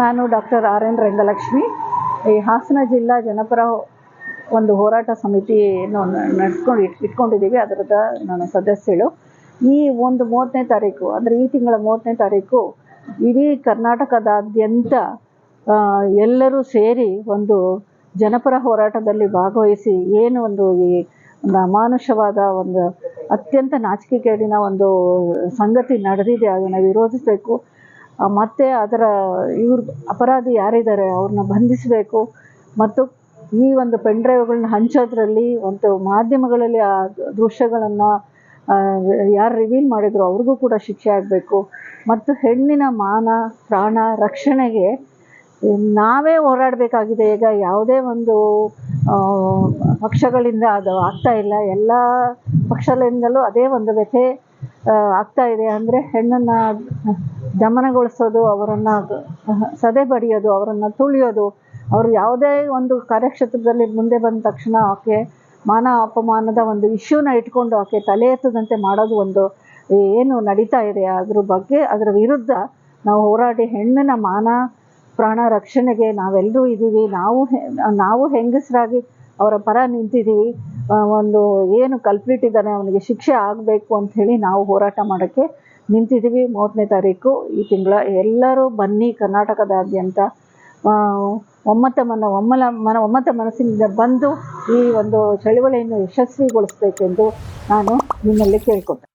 ನಾನು doctor R N Rangalakshmi. ಈ ಹಾಸನ ಜಿಲ್ಲಾ ಜನಪರ ಒಂದು ಹೋರಾಟ ಸಮಿತಿಯನ್ನು ನಡೆಸ್ಕೊಂಡು ಇಟ್, ಇಟ್ಕೊಂಡಿದ್ದೀವಿ. ಅದರದ ನಾನು ಸದಸ್ಯಳು. ಈ ಒಂದು ಮೂವತ್ತನೇ ತಾರೀಕು, ಅಂದರೆ ಈ ತಿಂಗಳ ಮೂವತ್ತನೇ ತಾರೀಕು ಇಡೀ ಕರ್ನಾಟಕದಾದ್ಯಂತ ಎಲ್ಲರೂ ಸೇರಿ ಒಂದು ಜನಪರ ಹೋರಾಟದಲ್ಲಿ ಭಾಗವಹಿಸಿ ಏನು ಒಂದು ಈ ಒಂದು ಅಮಾನುಷವಾದ ಒಂದು ಅತ್ಯಂತ ನಾಚಿಕೆಗೇಡಿನ ಒಂದು ಸಂಗತಿ ನಡೆದಿದೆ ಅದನ್ನು ವಿರೋಧಿಸಬೇಕು. ಮತ್ತೆ ಅದರ ಇವ್ರ ಅಪರಾಧಿ ಯಾರಿದ್ದಾರೆ ಅವ್ರನ್ನ ಬಂಧಿಸಬೇಕು. ಮತ್ತು ಈ ಒಂದು ಪೆನ್ ಡ್ರೈವ್ಗಳನ್ನ ಹಂಚೋದ್ರಲ್ಲಿ ಒಂದು ಮಾಧ್ಯಮಗಳಲ್ಲಿ ಆ ದೃಶ್ಯಗಳನ್ನು ಯಾರು ರಿವೀಲ್ ಮಾಡಿದ್ರು ಅವ್ರಿಗೂ ಕೂಡ ಶಿಕ್ಷೆ ಆಗಬೇಕು. ಮತ್ತು ಹೆಣ್ಣಿನ ಮಾನ, ಪ್ರಾಣ ರಕ್ಷಣೆಗೆ ನಾವೇ ಹೋರಾಡಬೇಕಾಗಿದೆ. ಈಗ ಯಾವುದೇ ಒಂದು ಪಕ್ಷಗಳಿಂದ ಅದು ಆಗ್ತಾ ಇಲ್ಲ. ಎಲ್ಲ ಪಕ್ಷಗಳಿಂದಲೂ ಅದೇ ಒಂದು ವ್ಯಥೆ ಆಗ್ತಾ ಇದೆ ಅಂದರೆ ಹೆಣ್ಣನ್ನು ದಮನಗೊಳಿಸೋದು, ಅವರನ್ನು ಸದೆ ಬಡಿಯೋದು, ಅವರನ್ನು ತುಳಿಯೋದು, ಅವರು ಯಾವುದೇ ಒಂದು ಕಾರ್ಯಕ್ಷೇತ್ರದಲ್ಲಿ ಮುಂದೆ ಬಂದ ತಕ್ಷಣ ಆಕೆ ಮಾನ ಅಪಮಾನದ ಒಂದು ಇಶ್ಯೂನ ಇಟ್ಕೊಂಡು ಆಕೆ ತಲೆ ಎತ್ತದಂತೆ ಮಾಡೋದು ಒಂದು ಏನು ನಡೀತಾ ಇದೆ? ಅದ್ರ ಬಗ್ಗೆ, ಅದರ ವಿರುದ್ಧ ನಾವು ಹೋರಾಡಿ ಹೆಣ್ಣಿನ ಮಾನ, ಪ್ರಾಣ ರಕ್ಷಣೆಗೆ ನಾವೆಲ್ಲರೂ ಇದ್ದೀವಿ ನಾವು ನಾವು ಹೆಂಗಸರಾಗಿ ಅವರ ಪರ ನಿಂತಿದ್ದೀವಿ ಒಂದು ಏನು ಕಲ್ಪ್ರಿಟ್ ಇದ್ದಾನೆ ಅವನಿಗೆ ಶಿಕ್ಷೆ ಆಗಬೇಕು ಅಂಥೇಳಿ ನಾವು ಹೋರಾಟ ಮಾಡೋಕ್ಕೆ ನಿಂತಿದ್ದೀವಿ ಮೂವತ್ತನೇ ತಾರೀಕು ಈ ತಿಂಗಳ. ಎಲ್ಲರೂ ಬನ್ನಿ ಕರ್ನಾಟಕದಾದ್ಯಂತ. ಒಮ್ಮತ ಮನ, ಒಮ್ಮಲ ಮನ, ಒಮ್ಮತ ಮನಸ್ಸಿನಿಂದ ಬಂದು ಈ ಒಂದು ಚಳುವಳಿಯನ್ನು ಯಶಸ್ವಿಗೊಳಿಸಬೇಕೆಂದು ನಾನು ನಿಮ್ಮಲ್ಲಿ ಕೇಳ್ಕೊತೇನೆ